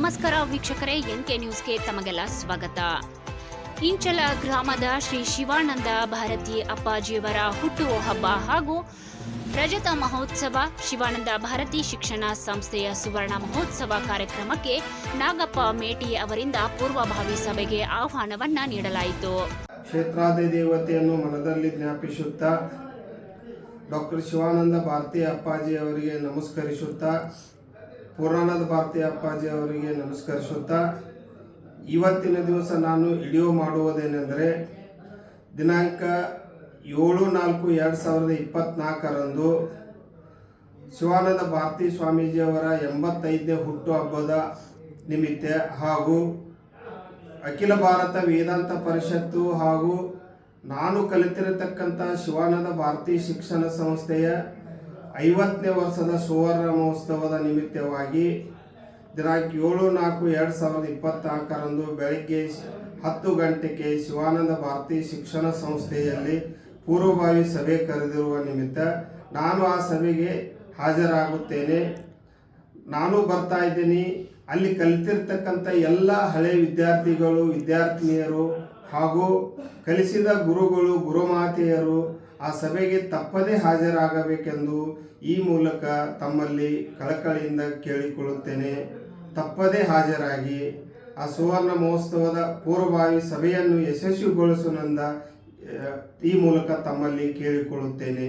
ನಮಸ್ಕಾರ ವೀಕ್ಷಕರೇ, ಎನ್ಕೆ ನ್ಯೂಸ್ಗೆ ತಮಗೆಲ್ಲ ಸ್ವಾಗತ. ಇಂಚಲ ಗ್ರಾಮದ ಶ್ರೀ ಶಿವಾನಂದ ಭಾರತಿ ಅಪ್ಪಾಜಿಯವರ ಹುಟ್ಟುಹಬ್ಬ ಹಾಗೂ ರಜತ ಮಹೋತ್ಸವ, ಶಿವಾನಂದ ಭಾರತಿ ಶಿಕ್ಷಣ ಸಂಸ್ಥೆಯ ಸುವರ್ಣ ಮಹೋತ್ಸವ ಕಾರ್ಯಕ್ರಮಕ್ಕೆ ನಾಗಪ್ಪ ಮೇಟಿ ಅವರಿಂದ ಪೂರ್ವಭಾವಿ ಸಭೆಗೆ ಆಹ್ವಾನವನ್ನ ನೀಡಲಾಯಿತು. ಕ್ಷೇತ್ರಾದಿ ದೇವತೆಯನ್ನು ಮನದಲ್ಲಿ ಜ್ಞಾಪಿಸುತ್ತಾ ಡಾಕ್ಟರ್ ಶಿವಾನಂದ ಭಾರತಿ ಅಪ್ಪಾಜಿ ಅವರಿಗೆ ನಮಸ್ಕರಿಸುತ್ತಾ ಪುರಾಣದ ಭಾರತಿ ಅಪ್ಪಾಜಿ ಅವರಿಗೆ ನಮಸ್ಕರಿಸುತ್ತಾ, ಇವತ್ತಿನ ದಿವಸ ನಾನು ವಿಡಿಯೋ ಮಾಡುವುದೇನೆಂದರೆ, ದಿನಾಂಕ ಏಳು ನಾಲ್ಕು ಎರಡು ಸಾವಿರದ ಇಪ್ಪತ್ನಾಲ್ಕರಂದು ಶಿವಾನಂದ ಭಾರತಿ ಸ್ವಾಮೀಜಿಯವರ ಎಂಬತ್ತೈದನೇ ಹುಟ್ಟುಹಬ್ಬದ ನಿಮಿತ್ತ ಹಾಗೂ ಅಖಿಲ ಭಾರತ ವೇದಾಂತ ಪರಿಷತ್ತು ಹಾಗೂ ನಾನು ಕಲಿತಿರತಕ್ಕಂಥ ಶಿವಾನಂದ ಭಾರತಿ ಶಿಕ್ಷಣ ಸಂಸ್ಥೆಯ ಐವತ್ತನೇ ವರ್ಷದ ಸುವರ್ಣ ಮಹೋತ್ಸವದ ನಿಮಿತ್ತವಾಗಿ ದಿನಾಂಕ ಏಳು ನಾಲ್ಕು ಎರಡು ಸಾವಿರದ ಇಪ್ಪತ್ನಾಲ್ಕರಂದು ಬೆಳಗ್ಗೆ ಹತ್ತು ಗಂಟೆಗೆ ಶಿವಾನಂದ ಭಾರತಿ ಶಿಕ್ಷಣ ಸಂಸ್ಥೆಯಲ್ಲಿ ಪೂರ್ವಭಾವಿ ಸಭೆ ಕರೆದಿರುವ ನಿಮಿತ್ತ ನಾನು ಆ ಸಭೆಗೆ ಹಾಜರಾಗುತ್ತೇನೆ. ನಾನು ಬರ್ತಾ ಇದ್ದೀನಿ. ಅಲ್ಲಿ ಕಲಿತಿರ್ತಕ್ಕಂಥ ಎಲ್ಲ ಹಳೆ ವಿದ್ಯಾರ್ಥಿಗಳು, ವಿದ್ಯಾರ್ಥಿನಿಯರು ಹಾಗೂ ಕಲಿಸಿದ ಗುರುಗಳು, ಗುರುಮಾತೆಯರು ಆ ಸಭೆಗೆ ತಪ್ಪದೇ ಹಾಜರಾಗಬೇಕೆಂದು ಈ ಮೂಲಕ ತಮ್ಮಲ್ಲಿ ಕಳಕಳಿಯಿಂದ ಕೇಳಿಕೊಳ್ಳುತ್ತೇನೆ. ತಪ್ಪದೇ ಹಾಜರಾಗಿ ಆ ಸುವರ್ಣ ಮಹೋತ್ಸವದ ಪೂರ್ವಭಾವಿ ಸಭೆಯನ್ನು ಯಶಸ್ವಿಗೊಳಿಸುವಂದ ಈ ಮೂಲಕ ತಮ್ಮಲ್ಲಿ ಕೇಳಿಕೊಳ್ಳುತ್ತೇನೆ.